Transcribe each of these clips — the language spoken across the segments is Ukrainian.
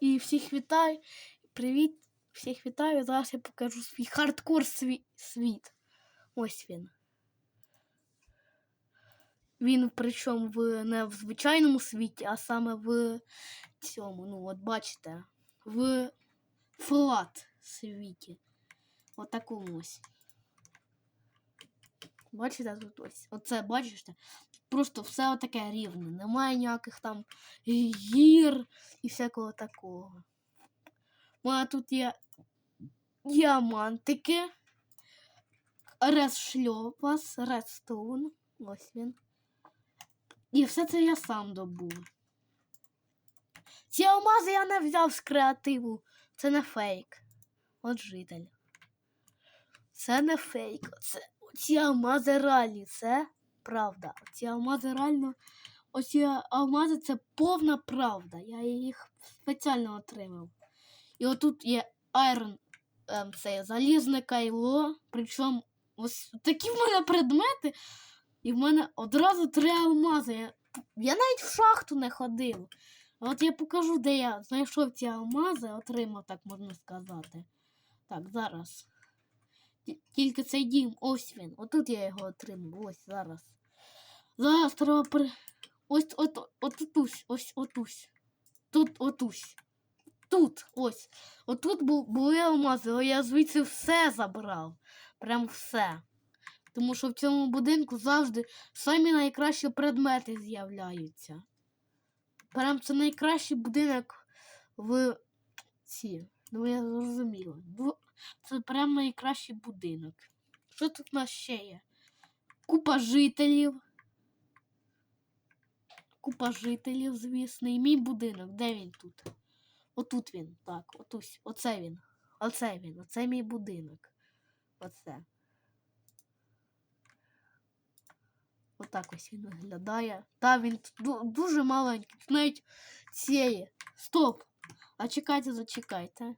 І всіх вітаю. Привіт, всіх вітаю. Зараз я покажу свій хардкор сві- світ. Ось він. Він причому в, не в звичайному світі, а саме в цьому. Ну, от бачите, в флат світі. От такому ось. Бачите тут ось. Оце бачите? Просто все отаке рівне. Немає ніяких там гір і всякого такого. У мене тут є діамантики, редшльопас, редстоун. Ось він. І все це я сам добув. Ці алмази я не взяв з креативу. Це не фейк. От житель. Це не фейк. Це ці алмази реальні. Це правда. Ці алмази реально. Оці алмази це повна правда. Я їх спеціально отримав. І отут є Iron, ем, це залізне кайло. Причому ось такі в мене предмети. І в мене одразу три алмази. Я, я навіть в шахту не ходив. От я покажу, де я знайшов ці алмази, отримав, так можна сказати. Так, зараз. Ті- Тільки цей дім, ось він. Отут я його отримав. Ось зараз. Зараз треба при. Ось от, от, отусь, ось отусь. Тут отусь. Тут, ось. Отут бу- були алмази, але я звідси все забрав. Прям все. Тому що в цьому будинку завжди самі найкращі предмети з'являються. Прям це найкращий будинок в ці. Ну я зрозуміла. Це прям найкращий будинок. Що тут у нас ще є? Купа жителів. Купа жителів, звісно, і мій будинок. Де він тут? Отут він. Так, отусь. Оце він. Оце він. Оце мій будинок. Оце. Отак ось він виглядає. Та він дуже маленький. Навіть цієї. Стоп! А чекайте, зачекайте.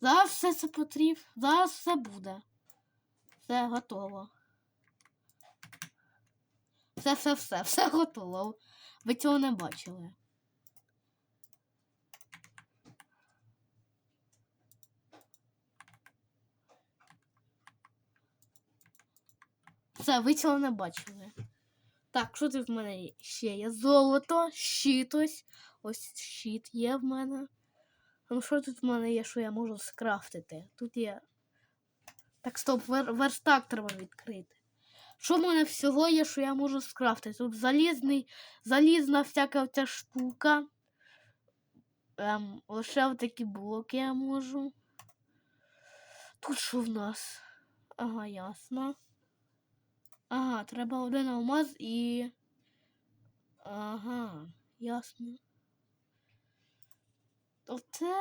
Зараз все це потрібно. Зараз все буде. Все готово. Все, все, готово. Ви цього не бачили. Все, ви цього не бачили. Так, що тут в мене ще є? Золото, щит ось. Ось щит є в мене. Ну що тут в мене є, що я можу скрафтити? Тут є. Так, стоп, вер... верстак треба відкрити. Що в мене всього є, що я можу скрафтити? Тут залізний, залізна всяка ця штука. Ем, лише такі блоки я можу. Тут що в нас? Ага, ясно. Ага, треба один алмаз і. Ага, ясно. Оце.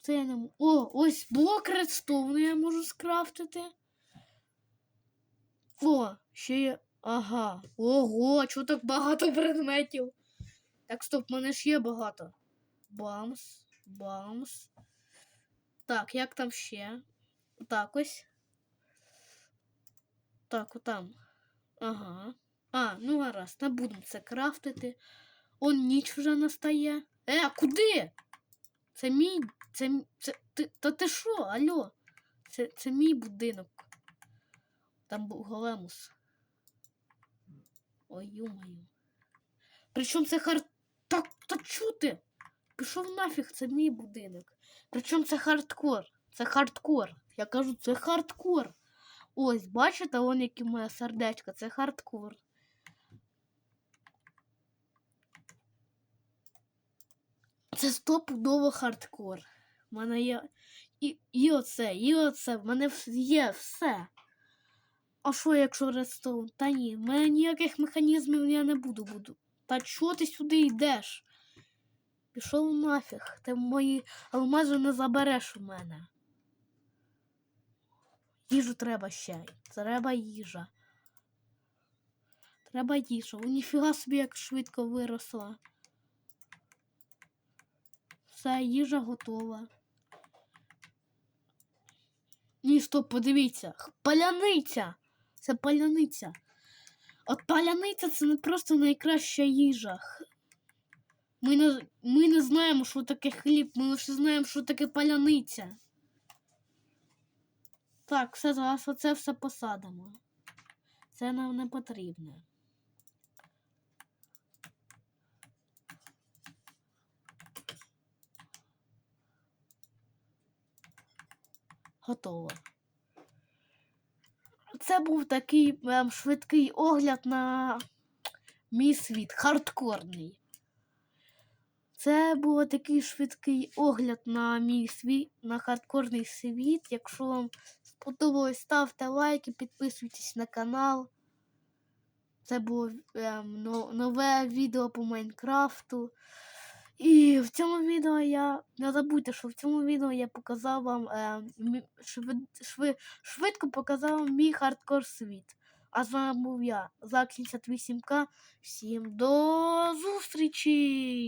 Це я не можу. О, ось блок редстоуну я можу скрафтити. О, ще є. Ага. Ого, чого так багато предметів? Так, стоп, в мене ж є багато. Бамс, бамс. Так, як там ще? Так ось. Так, отам. Ага. А, ну гаразд, не будемо це крафтити. Он ніч вже настає. Е, куди? Це мій. Це. це ти, та ти що? Алло? Це, це мій будинок. Там був големус. Ой, юмаю. Причому це хар... Так, та чути? Пішов нафіг, це мій будинок. Причому це хардкор. Це хардкор. Я кажу, це хардкор. Ось, бачите, вон яке моє сердечко, це хардкор. Це стопудово хардкор. У мене є і, і оце, і оце. В мене є все. А що, якщо редстоун? Та ні, в мене ніяких механізмів я не буду буду. Та чого ти сюди йдеш? Пішов нафіг. Ти мої алмази не забереш у мене. Їжу треба ще. Треба їжа. Треба їжа. О, ніфіга собі як швидко виросла. Все, їжа готова. Ні, стоп, подивіться. Паляниця! Це паляниця. От паляниця це не просто найкраща їжа. Ми не, ми не знаємо, що таке хліб, ми лише знаємо, що таке паляниця. Так, все зараз оце все посадимо. Це нам не потрібно. Готово. Це був такий ем, швидкий огляд на мій світ, хардкорний. Це був такий швидкий огляд на мій світ, на хардкорний світ. Якщо вам сподобалось, ставте лайки, підписуйтесь на канал. Це було ем, нове відео по Майнкрафту. І в цьому відео я не забудьте, що в цьому відео я показав вам е, мі- швид, швидко показав вам мій хардкор світ. А з вами був я, Зак 78К. Всім до зустрічі!